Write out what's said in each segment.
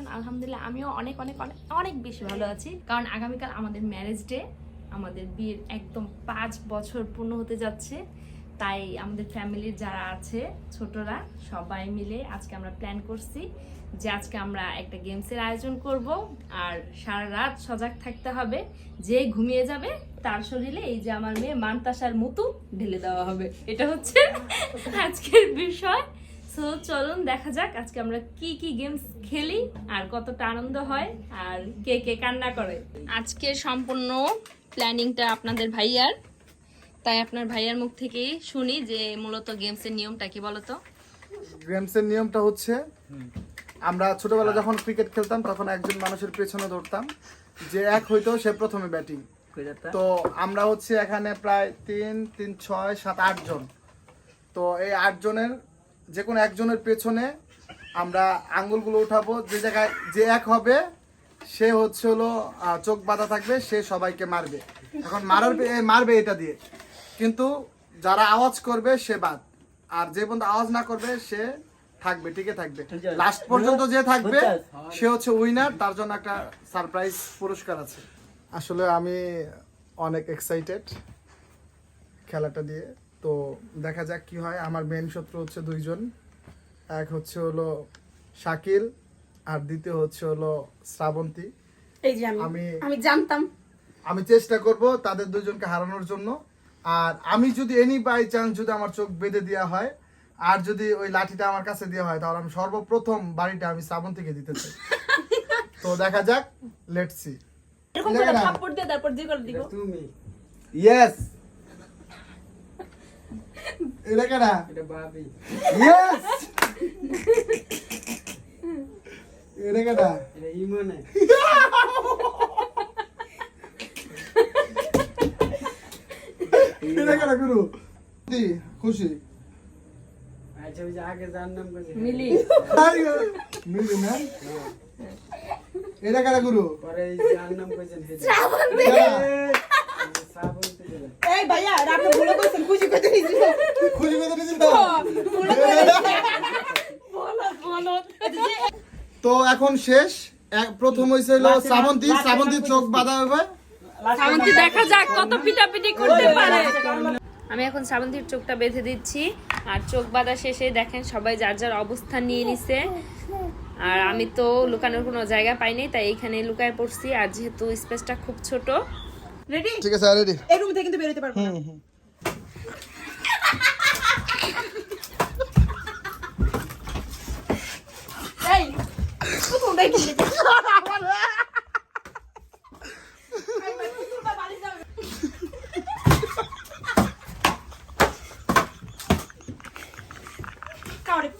আছেন, আলহামদুলিল্লাহ আমিও অনেক অনেক অনেক অনেক বেশি ভালো আছি। কারণ আগামীকাল আমাদের ম্যারেজ ডে আমাদের বিয়ের একদম পাঁচ বছর পূর্ণ হতে যাচ্ছে। তাই আমাদের ফ্যামিলির যারা আছে, ছোটরা, সবাই মিলে আজকে আমরা প্ল্যান করছি যে আজকে আমরা একটা গেমসের আয়োজন করব। আর সারা রাত সজাগ থাকতে হবে। যে ঘুমিয়ে যাবে, তার শরীরে এই যে আমার মেয়ে মানতাসার মতো ঢেলে দেওয়া হবে। এটা হচ্ছে আজকের বিষয়। সো চলুন দেখা যাক আজকে আমরা কি কি গেমস খেলি আর কতটা আনন্দ হয় আর কে কে কান্না করে। আজকে সম্পূর্ণ প্ল্যানিংটা আপনাদের ভাইয়ার। তাই আপনার ভাইয়ার মুখ থেকেই শুনি যে মূলত গেমসের নিয়মটা কি বলতো? গেমসের নিয়মটা হচ্ছে আমরা ছোটবেলা যখন ক্রিকেট খেলতাম তখন একজন মানুষের পেছনে ধরতাম যে এক হইতো সে প্রথমে ব্যাটিং তো আমরা হচ্ছে এখানে প্রায় তিন তিন ছয় সাত আট জন। তো এই আট জনের যে কোনো একজনের পেছনে আমরা আঙ্গুলগুলো উঠাবো যে জায়গায় যে এক হবে সে হচ্ছে হলো চোখ বাঁধা থাকবে সে সবাইকে মারবে। এখন মারার মারবে এটা দিয়ে। কিন্তু যারা আওয়াজ করবে সে বাদ। আর যে পর্যন্ত আওয়াজ না করবে সে থাকবে টিকে থাকবে। লাস্ট পর্যন্ত যে থাকবে সে হচ্ছে উইনার তার জন্য একটা সারপ্রাইজ পুরস্কার আছে। আসলে আমি অনেক এক্সাইটেড খেলাটা দিয়ে। তো দেখা যাক কি হয়। আমার মেন শত্রু হচ্ছে দুইজন। এক হচ্ছে হলো শাকিল আর দ্বিতীয় হচ্ছে হলো শ্রাবন্তী। এই যে আমি আমি আমি জানতাম। আমি চেষ্টা করব তাদের দুজনকে হারানোর জন্য। আর আমি যদি এনি বাই চান্স যদি আমার চোখ বেঁধে দেওয়া হয় আর যদি ওই লাঠিটা আমার কাছে দেওয়া হয় তাহলে আমি সর্বপ্রথম বাড়িটা আমি শ্রাবন্তীকে দিতে চাই। তো দেখা যাক লেটস সি এরকম করে থাপ্পড় দিয়ে তারপর দিয়ে করে দিব তুমি। ইয়েস এটা কেনা? এটা ভাবি ইয়েস এটা কেনা? এটা ইমনে। এটা কেনা গুরু? দি, খুশি। আচ্ছা ওই যে আগে যার নাম করছে। মিলি। মিলি না? এটা কেনা গুরু? পরে যার নাম শ্রাবন্তী বলে। এই ভাইয়া আপনি ভুলে কইছেন খুশি খুশি বলো বলো তো? এখন শেষ। প্রথম হয়েছে হলো শ্রাবন্তী। চোখ বাঁধা হবে। শ্রাবন্তী দেখা যাক কত পিটাপিটি করতে পারে। আমি এখন শ্রাবন্তীর চোখটা বেঁধে দিচ্ছি। আর চোখ বাঁধা শেষে দেখেন সবাই যার যার অবস্থান নিয়ে নিছে। আর আমি তো লুকানোর কোনো জায়গা পাইনি তাই এইখানে লুকায় পড়ছি। আর যেহেতু স্পেসটা খুব ছোট রেডি ঠিক আছে রেডি এই রুম থেকে কিন্তু বের হতে পারব না। এই প্রথমটাই কি কাউরে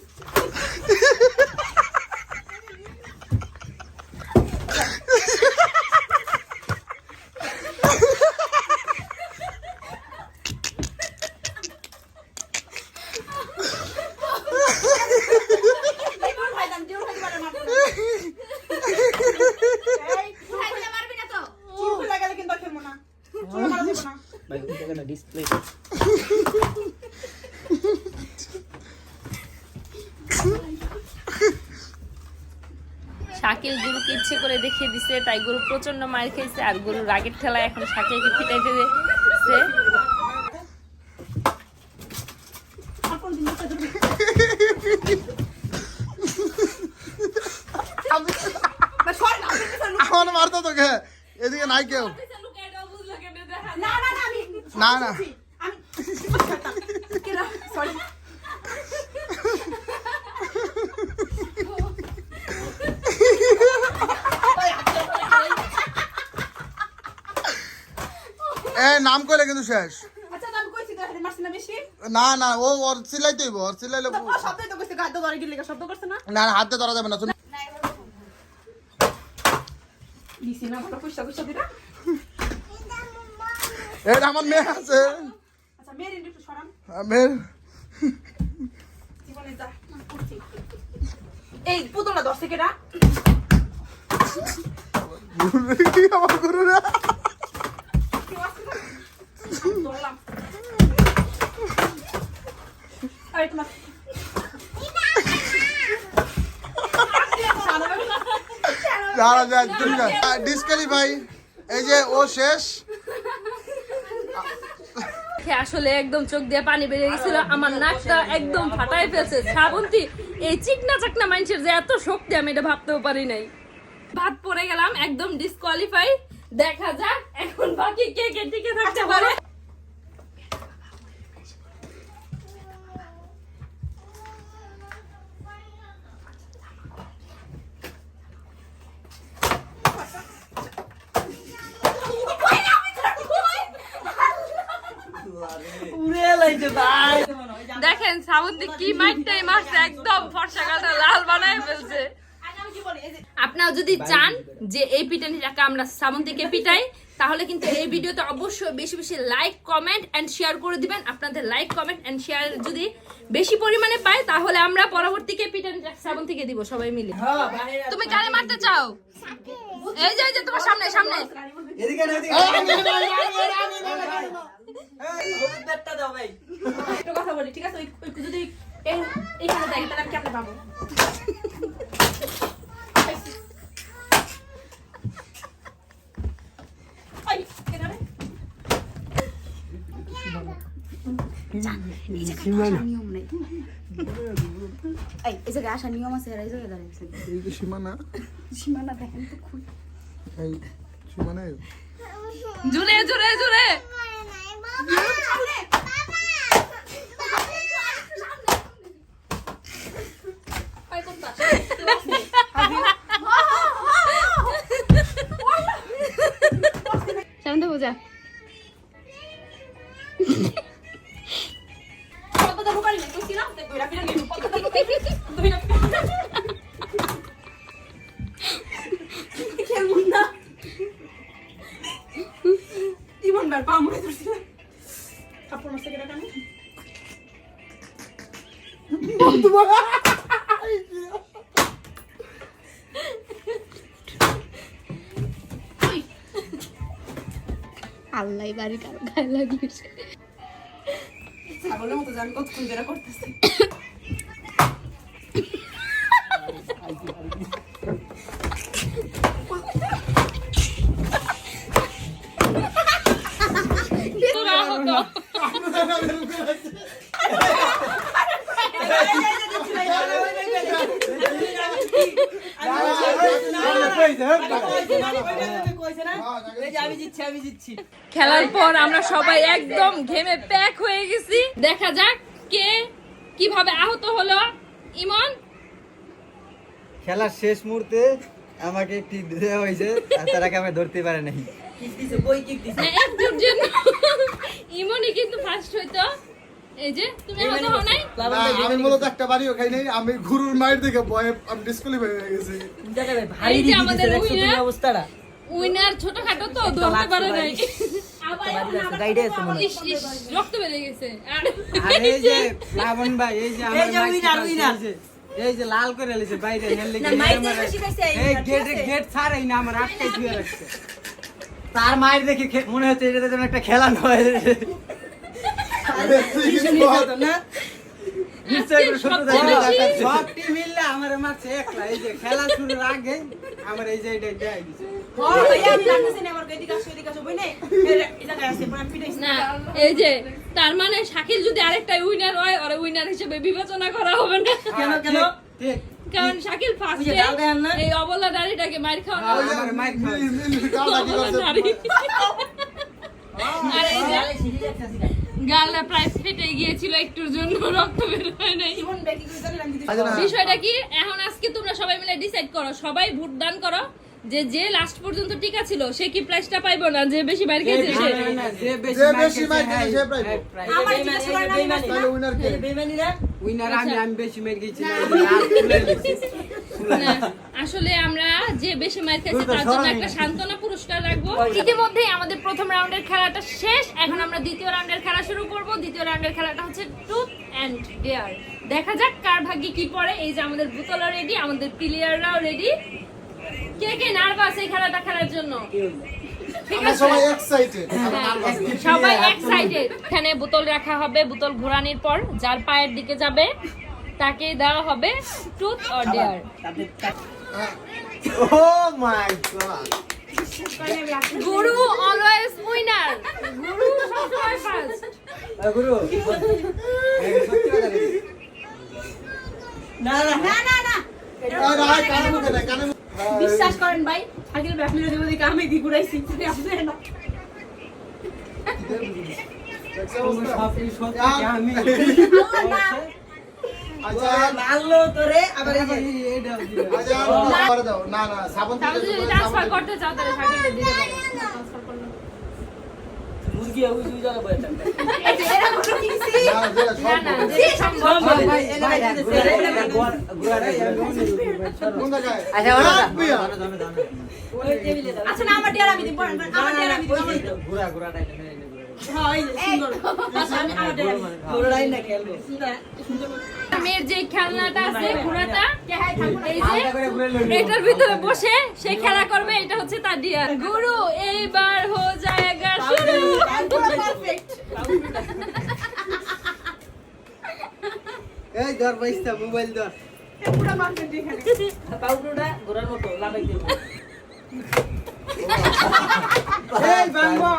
জীবন ভাইদাম জীবন ভাই মারবে মারবে না এই উঠাই দিলে মারবি না তো চুল খুলে গেলে কিন্তু আর খেলব না চুল মারা না ভাই এটা ডিসপ্লে শাকিল গুরুকে ইচ্ছে করে দেখিয়ে দিছে তাই গরু প্রচণ্ড মার খেয়েছে আর গরু রাগের ঠেলায় এখন শাকিলকে ফিটাইতে দিচ্ছে আমার মারতো তোকে এদিকে নাই কেউ। না না, নাম কইলে কিন্তু শেষ। আচ্ছা মারছি না না ও ওর ওর সিলাইলে তো ও শব্দই তো কইছে গাদ্দ ধরে গিলে শব্দ করছে না? না না হাতে ধরা যাবে না তুমি দিছি না ভালো পয়সা পয়সা দিরা এটা আমার মেয়ে আছে। আচ্ছা মেয়ের একটু সরান। মেয়ের। জীবনে যা। এই পুতুলটা দশ থেকে না। কি আমার গুরু না কেউ আসছে না? ধরলাম। আরে তোমার দাঁড়া যায় তুমি ডিসকালিফাই এই যে ও শেষ। আসলে একদম চোখ দিয়ে পানি বেরিয়ে গেছিল। আমার নাকটা একদম ফাটাই ফেলছে। শ্রাবন্তী এই চিকনা চাকনা মানুষের যে এত শক্তি আমি এটা ভাবতেও পারি নাই। ভাত পড়ে গেলাম একদম ডিসকোয়ালিফাই দেখা যাক এখন বাকি কে কে টিকে থাকতে পারে। দেখেন শ্রাবন্তী কি মাইটটাই মারছে একদম ফর্সা কাটা লাল বানায় ফেলছে। আপনারা যদি চান যে এই পিটানিটাকে আমরা শ্রাবন্তীকে পিটাই তাহলে কিন্তু এই ভিডিওতে অবশ্যই বেশি বেশি লাইক কমেন্ট এন্ড শেয়ার করে দিবেন। আপনাদের লাইক কমেন্ট এন্ড শেয়ার যদি বেশি পরিমাণে পায় তাহলে আমরা পরবর্তীকে পিটানিটা শ্রাবন্তীকে দিব সবাই মিলে। হ্যাঁ তুমি কারে মারতে চাও? এই যে এই যে তোমার সামনে সামনে। এদিকে না এদিকে এই দাও ভাই। একটা কথা বলি ঠিক আছে? ওই ওই যদি এই এইখানে তাহলে আমি কেমনে পাবো এই এই জায়গায় আসার নিয়ম আছে এই জায়গায় দাঁড়িয়েছে এই যে সীমানা। সীমানা দেখেন তো খুব। এই সীমানা জুড়ে জুড়ে জুড়ে। সামনে বোঝা পদ্মটা ঢোকালি না, তুই ছিলাম, তুই জীবন বার পা মুড়ে ধরছিল। কাপড় মারছে কেটে টানে। আল্লাহ বাড়ি কারও গায়ে লাগিয়েছে ছাগলের মতো জানি কতক্ষণ ধরে করতেছে। খেলার পর আমরা সবাই একদম ঘেমে প্যাক হয়ে গেছি। দেখা যাক কে কীভাবে আহত হলো। ইমন? খেলার শেষ মুহূর্তে আমাকে একটি দেওয়া হয়েছে আর তারাকে আমি ধরতে পারে নাই। জন্য। ইমনই কিন্তু ফার্স্ট হইতো। এই যে তুমি আহত হও নাই? আমি মূলত একটা বাড়িও খাই নাই আমি গুরুর মায়ের দিকে ভয়ে আমি ডিসকালিফাই হয়ে গেছি। আমাদের অবস্থাটা। উইনার ছোটখাটো তো ধরতে পারে নাই। রক্ত গেছে। এই যে লাবণ ভাই এই যে এই যে। এই লাল করে লেছে বাইরে এই গেট গেট ছাড়াই না আমার রাখছে। তার মায়ের দেখে মনে হচ্ছে এটা যেন একটা খেলা নয়। সব টিম মিললে আমার মারছে একলা। এই যে খেলা শুরুর আগে আমার এই যে এটা দেয় দিছে এই যে- তার মানে শাকিল যদি আরেকটা উইনার হয় ওরা উইনার হিসেবে বিবেচনা করা হবে না। কেন কেন? কারণ শাকিল ফার্স্টে? এই অবলা দাড়িটাকে মার খাওয়া আমার মাইক খাওয়াচ্ছে। অবলা দাড়ি আর এই গালটা প্রায় ফেটে গিয়েছিল একটুর জন্য রক্ত বের হয় নাই। আচ্ছা, না। বিষয়টা কি এখন আজকে তোমরা সবাই মিলে ডিসাইড করো সবাই ভোট দান করো যে যে লাস্ট পর্যন্ত টিকা ছিল সে কি প্রাইসটা পাইবো না? যে বেশি বাইরে খেয়েছে সে? যে বেশি মাইক হ্যাঁ, দিছে সে প্রাইজ হ্যাঁ, আমার জিজ্ঞাসা করে না, আমি মারছি না। তাহলে উইনার কে? উইনার আমি আমি বেশি মেরে গেছি না, আসলে আমরা যে বেশি মার খাইছি তার জন্য একটা সান্ত্বনা পুরস্কার রাখব। ইতিমধ্যেই আমাদের প্রথম রাউন্ডের খেলাটা শেষ। এখন আমরা দ্বিতীয় রাউন্ডের খেলা শুরু করব। দ্বিতীয় রাউন্ডের খেলাটা হচ্ছে ট্রুথ এন্ড ডেয়ার দেখা যাক কার ভাগ্যে কি পড়ে। এই যে আমাদের বোতলও রেডি আমাদের প্লেয়াররাও রেডি কে কে নার্ভাস এই খেলাটা খেলার জন্য? ঠিক আছে? সবাই এক্সাইটেড সবাই এখানে বোতল রাখা হবে বোতল ঘোরানোর পর যার পায়ের দিকে যাবে তাকে দেওয়া হবে truth or dare oh my god Guru always winner Guru সবসময় ফার্স্ট গুরু। না না না না না। আর আর কানে মুখে নাই, কানে হ্যাঁ, বিশ্বাস করেন ভাই আগে ব্যাপারে দেবো দিকে আমি দি ঘুরাইছি আপনারা না। না, না, সাবান করতে চাও তাহলে সাকিবকে দিতে পারো। আচ্ছা না আমার ডিয়ার আমি দিব আমার ডিয়ার আমি দিব ঘোরা যে হ্যাঁ হ্যাঁ। মেয়ের যে খেলনাটা আছে ঘোড়াটা কে হাই থাকুন এই যে আলাদা করে ঘুরে লইলো। এটার ভিতরে বসে সে খেলা করবে এটা হচ্ছে তার ডিয়ার গুরু এইবার হো জায়গা শুরু। এই ধর বাইস্তা মোবাইল ধর। পুরো পারফেক্ট এখানে পাউডারটা ঘোরার মতো লাগাই দেবো এই হয় বল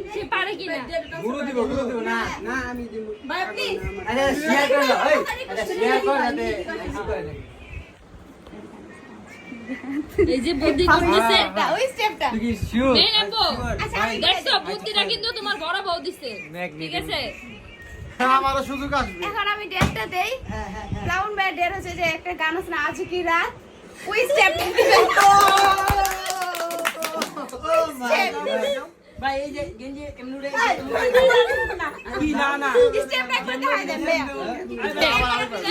সে পারে কিনা গুরু দিব গুরু দিব না না আমি দিব ভাই প্লিজ আরে শেয়ার করে দাও এই আরে শেয়ার কর নাকি এই যে বুদ্ধি করতেছে ওই স্টেপটা তুই কি শিওর মেন আপু দেখছ বুদ্ধিটা কিন্তু তোমার বড় বউ দিছে ঠিক আছে আমারও সুযোগ আসবে এখন আমি ডেটটা দেই ব্রাউন ব্যাড ডেট হচ্ছে যে একটা গান আছে না আজ কি রাত ওই স্টেপটা দিবেন ভাই এই যে গেঞ্জি এমনি উড়ে কি না না। স্টেপটা একটু দেখাই দেন ভাইয়া।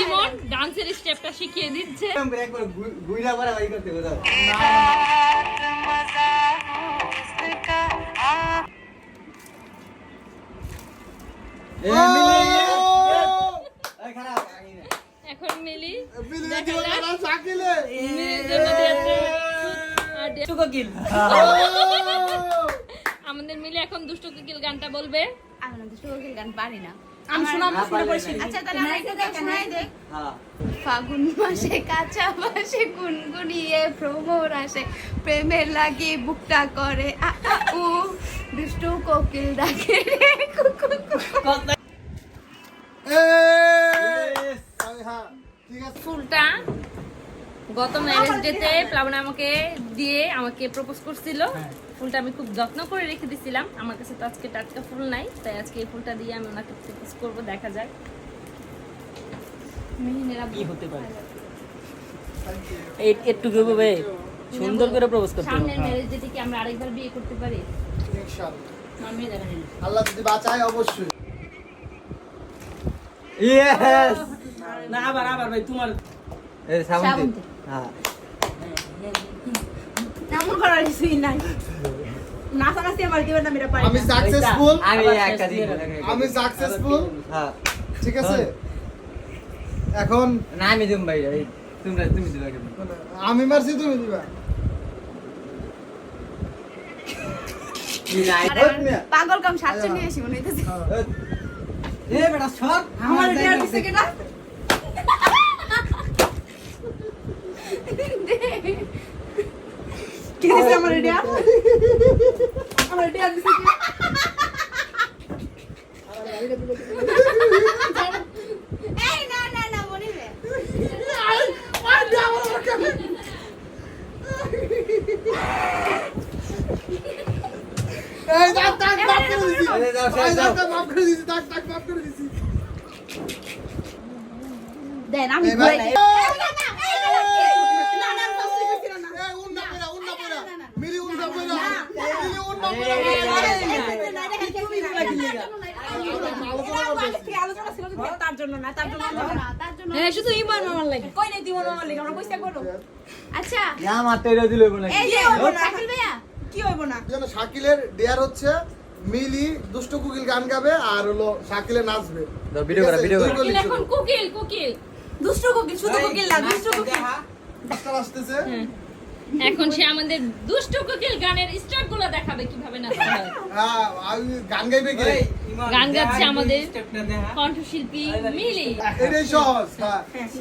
ইমন ডান্সের স্টেপটা শিখিয়ে দিচ্ছে। একবার গুইরা করতে দাও মিলি এখন মিলি চাকিলে। মিলির জন্য দিয়েছে আর দে- কিল। আমাদের মিলে এখন দুষ্ট কোকিল গানটা বলবে। আমি না কোকিল গান পারি না। আমি শোনাবো শুনে পারলে আচ্ছা তাহলে একটা গান শোনাই দেই হ্যাঁ। ফাগুন মাসে কাঁচা বাসে গুনগুনিয়ে ভ্রমর আসে। প্রেমের লাগে বুকটা করে। উ দুষ্টু কোকিল ডাকে! আমি- হ্যাঁ। ফুলটা গত ম্যারেজ ডেতে প্লাবনা আমাকে দিয়ে আমাকে প্রপোজ করছিল। ফুলটা আমি খুব যত্ন করে রেখে দিছিলাম। আমার কাছে তো আজকে টাটকা ফুল নাই তাই আজকে এই ফুলটা দিয়ে আমি ওনাকে প্রপোজ করব দেখা যাক। মেহিনেরা কি হতে পারে? এই একটু সুন্দর করে প্রপোজ করতে সামনের ম্যারেজ ডেতে কি আমরা আরেকবার বিয়ে করতে পারি। ইনশাআল্লাহ। দেখেন আল্লাহ যদি বাঁচায় অবশ্যই। ইয়েস না আবার আবার ভাই তোমার এই সাবুন হ্যাঁ। এমন করার কিছুই নাই। নাচানাচি আমার দিবেন না মেরা পারি আমি সাকসেসফুল আমি একটা সাকসেসফুল হ্যাঁ। ঠিক আছে? এখন না আমি দিম ভাই এই তোমরা তুমি দিবা আমি মারছি তুমি দিবা। আমার পাগল কাম সাতশো নিয়ে আসি মনে হইতেছে। এ বেটা সর আমার ডিয়ার দিছে কেনা? কি দিছে আমার ডিয়ার আমার ডিয়ার দিছে এই না না না মনিবে এই দাগ দাগ মাফ করে দিছি আরে দাও, এই দাও। দাগ মাফ করে দিছি দাগ দাগ মাফ করে দিছি দেন আমি এই ভাই ঘুরাই না না কষ্ট করছিল না এই উন্না পয়রা উন্না পয়রা মিলি উন্না পয়রা মিলি উন্না পয়রা আলোচনা ছিল কিন্তু তার জন্য না তার জন্য না তার জন্য হ্যাঁ শুধু ইমান মামার লাগে। কই নাই দিব না আমার আমরা পয়সা করব আচ্ছা। না মারতে এটা দিলে বলে এই যে শাকিল ভাইয়া? কি হইব না? যেন শাকিলের ডেয়ার হচ্ছে মিলি দুষ্ট কুকিল গান গাবে আর হলো শাকিলে নাচবে। video করা, video করা। এখন কুকিল কুকিল। দুষ্ট কোকিল শুধু কোকিল না দুষ্ট কোকিল। মাস্টার আসতেছে। এখন সে আমাদের দুষ্ট কোকিল গানের স্টেপগুলো দেখাবে কীভাবে হয় হ্যাঁ গান গাইবে কে? গান গাচ্ছে আমাদের কণ্ঠশিল্পী মিলি। এটাই সহজ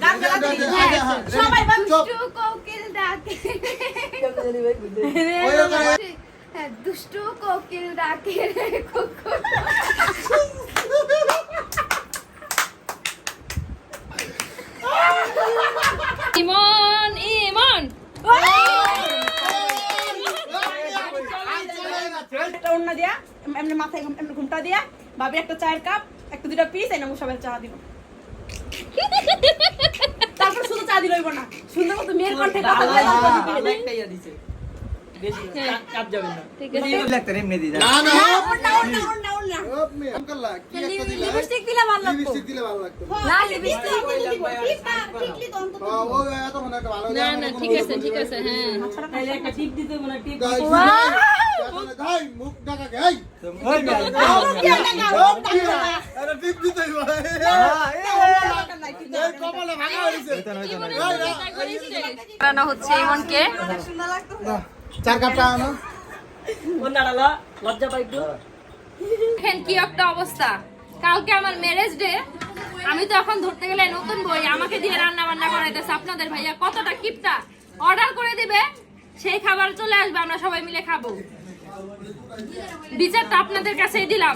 গান গাওয়া হ্যাঁ। হ্যাঁ, হ্যাঁ, সবাই। দুষ্টু কোকিল ডাকে। হ্যাঁ, দুষ্টু কোকিল ডাকে রে কুকু ইমন ইমন একটা ওড়না দিয়া এমনি মাথায় ঘুম- এমনি ঘুমটা দিয়া ভাবি একটা চায়ের কাপ একটা দুটা পিস এনে সবাই চা দিব। তারপর শুধু চা দিলইব না। সুন্দর মতো মেয়ের কণ্ঠে কথা বলে তারপর দিবে। ঠিক আছে। লাগতো এমনি দিই না না। ওড়না, ওড়না, ওড়না, ওড়না। ওপ মিয়া, কাম করলা, কি একটা দিলা? লিপস্টিক দিলে ভালো লাগতো। লিপস্টিক দিলে ভালো লাগতো। না লিপস্টিক টিপটা টিকলি তো অন্তত। ও, ও, এত মনে একটা ভালো না জামা না কোনো ঠিক আছে ঠিক আছে হ্যাঁ। গাই, মুখ ঢাকা গাই। ওই দিতেই। এই কপালে ভাঙা হচ্ছে ইমনকে। চার কাপটা আনো। দেখেন কি একটা অবস্থা। কালকে আমার ম্যারেজ ডে আমি তো এখন ধরতে গেলে নতুন বই আমাকে দিয়ে রান্না বান্না করাইতেছে আপনাদের ভাইয়া। কতটা কিপটা। অর্ডার করে দিবে সেই খাবার চলে আসবে আমরা সবাই মিলে খাব। বিচারটা আপনাদের কাছেই দিলাম।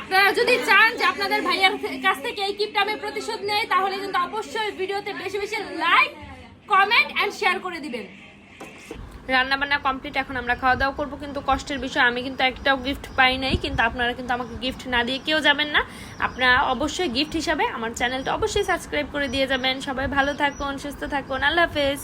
আপনারা যদি চান যে আপনাদের ভাইয়ার কাছ থেকে এই কিপটা আমি প্রতিশোধ নেই, তাহলে কিন্তু অবশ্যই ভিডিওতে বেশি বেশি লাইক কমেন্ট এন্ড শেয়ার করে দিবেন। রান্না বান্না কমপ্লিট এখন আমরা খাওয়া দাওয়া করব। কিন্তু কষ্টের বিষয়, আমি কিন্তু একটাও গিফট পাই নাই, কিন্তু আপনারা কিন্তু আমাকে গিফট না দিয়ে কেউ যাবেন না। আপনারা অবশ্যই গিফট হিসাবে আমার চ্যানেলটা অবশ্যই সাবস্ক্রাইব করে দিয়ে যাবেন। সবাই ভালো থাকুন, সুস্থ থাকুন, আল্লাহ হাফেজ।